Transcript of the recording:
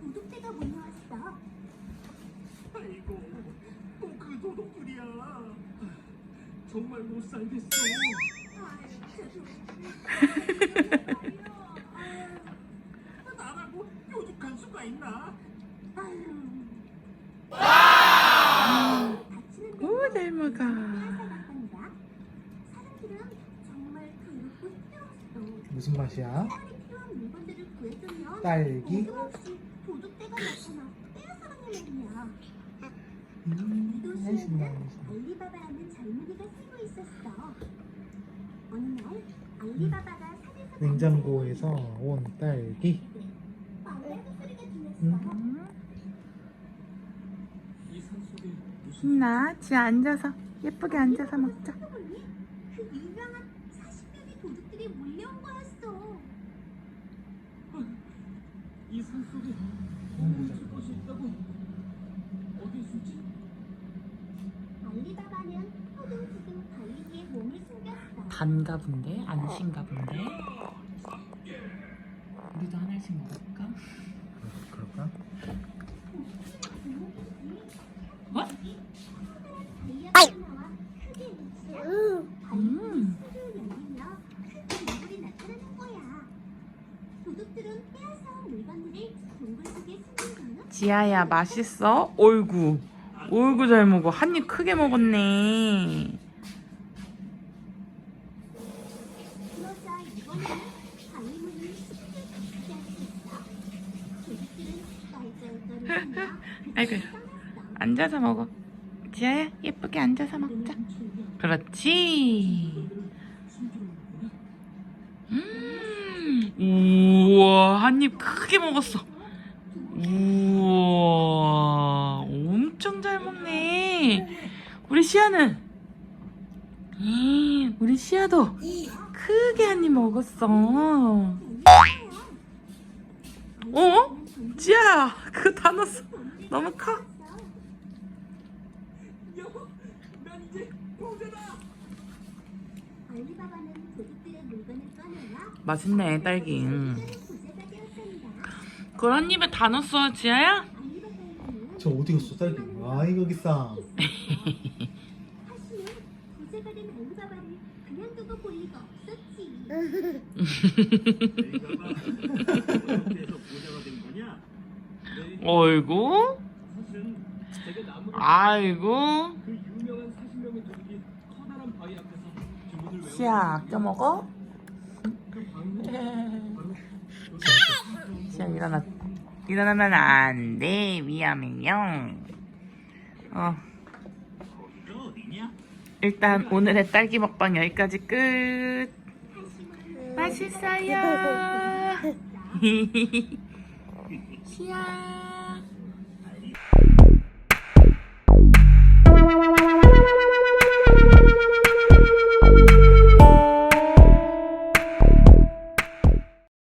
도둑대가 몰려왔어. 아이고, 또 그 도둑들이야. 정말 못 살겠어. 아, 나라고 뾰족한 수가 있나? 아유. 무슨 맛이야? 딸기? 음, 이 신나, 도시에는 신나. 알리바바라는 젊은이가 살고 있었어. 어느 날 알리바바가 산에서 냉장고에서 온 딸기. 음. 신나. 지아 앉아서 예쁘게 앉아서 먹자. 그 유명한 40명의 도둑들이 몰려온 거였어. 이 산속에 멈출 곳이 있다고? 어디 있을지? 알리바바는 호둥지둥 달리기에 몸을 숨겼어. 단가 본데? 안신가 본데? 우리도 하나씩 먹을까? 그럴까? 뭐? 다이아가 나와 크게 웃어. 음. 달리기 열리며 큰 동굴이 나타나는 거야. 도둑들은 빼앗아온 물건들을 동굴 속에 숨기고는 지아야, 맛있어? 올구. 올구 잘 먹어. 한 입 크게 먹었네. 아이고. 앉아서 먹어. 지아야, 예쁘게 앉아서 먹자. 그렇지. 음, 우와, 한 입 크게 먹었어. 우와, 엄청 잘 먹네. 우리 시아는? 음, 우리 시아도 크게 한 입 먹었어. 어? 지아, 그거 다 넣었어. 너무 커. 맛있네, 딸기. 한 입에 다 넣었어, 지아야? 저 어디 갔어 딸기? 아 이 거 기싸. 부자가 된 알리바바를 그냥 두고 볼 리가 없었지. 내가 봐. 어떻게 해서 부자가 된 거냐? 네, 어이구, 사실은 제가 나무를 아이고. 그 유명한 40명의 도둑이 커다란 바위 앞에서 주문을 외워 시아, 아껴 먹어? 그 방문 바로 시아, 일어나. 일어나면 안 돼. 위험해요. 어? 일단 오늘의 딸기 먹방 여기까지 끝. 맛있어요. 시아.